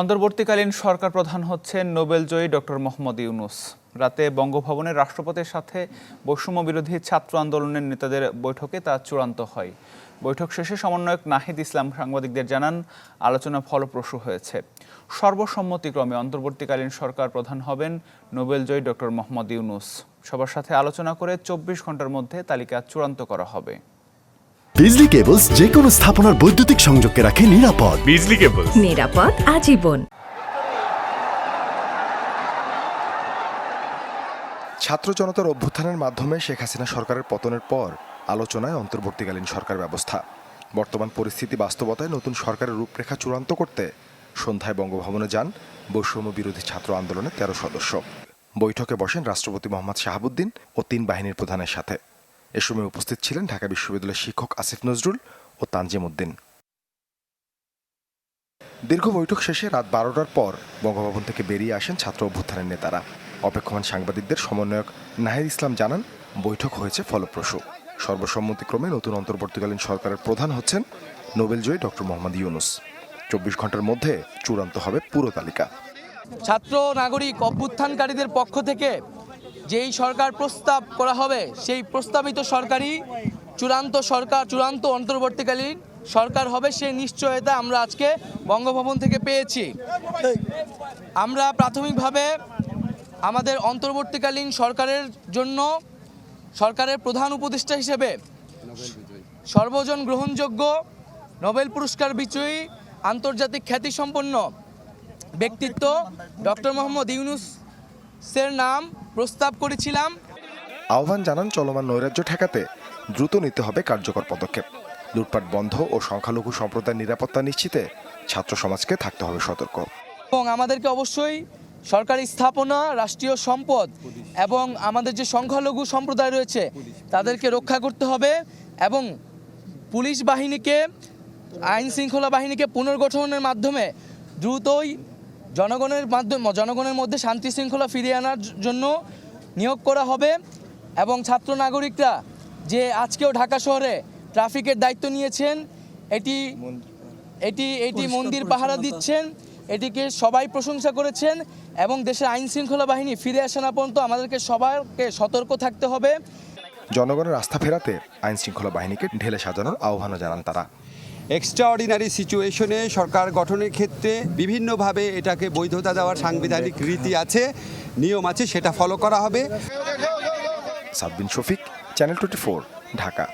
অন্তর্বর্তীকালীন সরকার প্রধান হচ্ছেন নোবেলজয়ী ডক্টর মোহাম্মদ ইউনুস। রাতে বঙ্গভবনে রাষ্ট্রপতির সাথে বৈষম্য বিরোধী ছাত্র আন্দোলনের নেতাদের বৈঠকে তা চূড়ান্ত হয়। বৈঠক শেষে সমন্বয়ক নাহিদ ইসলাম সাংবাদিকদের জানান, আলোচনা ফলপ্রসূ হয়েছে। সর্বসম্মতিক্রমে অন্তর্বর্তীকালীন সরকার প্রধান হবেন নোবেলজয়ী ডক্টর মোহাম্মদ ইউনুস। সবার সাথে আলোচনা করে চব্বিশ ঘণ্টার মধ্যে তালিকা চূড়ান্ত করা হবে। বিজলি কেবলস যে কোনো স্থাপনার বৈদ্যুতিক সংযোগকে রাখে নিরাপদ। বিজলি কেবল নিরাপদ আজীবন। ছাত্র জনতার অভ্যুত্থানের মাধ্যমে শেখ হাসিনা সরকারের পতনের পর আলোচনায় অন্তর্বর্তীকালীন সরকার ব্যবস্থা। বর্তমান পরিস্থিতি বাস্তবতায় নতুন সরকারের রূপরেখা চূড়ান্ত করতে সন্ধ্যায় বঙ্গভবনে যান বৈষম্য বিরোধী ছাত্র আন্দোলনের তেরো সদস্য। বৈঠকে বসেন রাষ্ট্রপতি মোহাম্মদ শাহাবুদ্দিন ও তিন বাহিনীর প্রধানের সাথে। এ সময় উপস্থিত ছিলেন ঢাকা বিশ্ববিদ্যালয়ের শিক্ষক আসিফ নজরুল ও তানজিম উদ্দিন। দীর্ঘ বৈঠক শেষে রাত বারোটার পর বঙ্গভবন থেকে বেরিয়ে আসেন ছাত্র অভ্যুত্থানের নেতারা। অপেক্ষমান সাংবাদিকদের সমন্বয়ক নাহিদ ইসলাম জানান, বৈঠক হয়েছে ফলপ্রসূ। সর্বসম্মতিক্রমে নতুন অন্তর্বর্তীকালীন সরকারের প্রধান হচ্ছেন নোবেলজয়ী ডক্টর মোহাম্মদ ইউনুস। চব্বিশ ঘণ্টার মধ্যে চূড়ান্ত হবে পুরো তালিকা। ছাত্র, নাগরিক, অভ্যুত্থানকারীদের পক্ষ থেকে যেই সরকার প্রস্তাব করা হবে, সেই প্রস্তাবিত সরকারই চূড়ান্ত সরকার, চূড়ান্ত অন্তর্বর্তীকালীন সরকার হবে সেই নিশ্চয়তা আমরা আজকে বঙ্গভবন থেকে পেয়েছি। আমরা প্রাথমিকভাবে আমাদের অন্তর্বর্তীকালীন সরকারের জন্য সরকারের প্রধান উপদেষ্টা হিসেবে সর্বজন গ্রহণযোগ্য নোবেল পুরস্কার বিজয়ী আন্তর্জাতিক খ্যাতিসম্পন্ন ব্যক্তিত্ব ডক্টর মোহাম্মদ ইউনুসের নাম প্রস্তাব করেছিলাম। আহ্বান জানান চলমান নৈরাজ্য ঠেকাতে দ্রুত নিতে হবে কার্যকর পদক্ষেপ। লুটপাট বন্ধ ও সংখ্যালঘু সম্প্রদায়ের নিরাপত্তা নিশ্চিতে ছাত্র সমাজকে থাকতে হবে সতর্ক। এবং আমাদেরকে অবশ্যই সরকারি স্থাপনা রাষ্ট্রীয় সম্পদ এবং আমাদের যে সংখ্যালঘু সম্প্রদায় রয়েছে তাদেরকে রক্ষা করতে হবে এবং পুলিশ বাহিনীকে আইন শৃঙ্খলা বাহিনীকে পুনর্গঠনের মাধ্যমে দ্রুতই জনগণের মাধ্যমে জনগণের মধ্যে শান্তি শৃঙ্খলা ফিরিয়ে আনার জন্য নিয়োগ করা হবে এবং ছাত্র নাগরিকরা যে আজকেও ঢাকা শহরে ট্রাফিকের দায়িত্ব নিয়েছেন এটি এটি এটি মন্দির পাহারা দিচ্ছেন এটিকে সবাই প্রশংসা করেছেন এবং দেশের আইন শৃঙ্খলা বাহিনী ফিরে আসা না পর্যন্ত আমাদেরকে সবাইকে সতর্ক থাকতে হবে। জনগণের আস্থা ফেরাতে আইন শৃঙ্খলা বাহিনীকে ঢেলে সাজানোর আহ্বানও জানান তারা। এক্সট্রাঅর্ডিনারি সিচুয়েশনে সরকার গঠনের ক্ষেত্রে বিভিন্নভাবে এটাকে বৈধতা দেওয়ার সাংবিধানিক রীতি আছে, নিয়ম আছে, সেটা ফলো করা হবে। Sabbin Shafiq channel twenty Dhaka.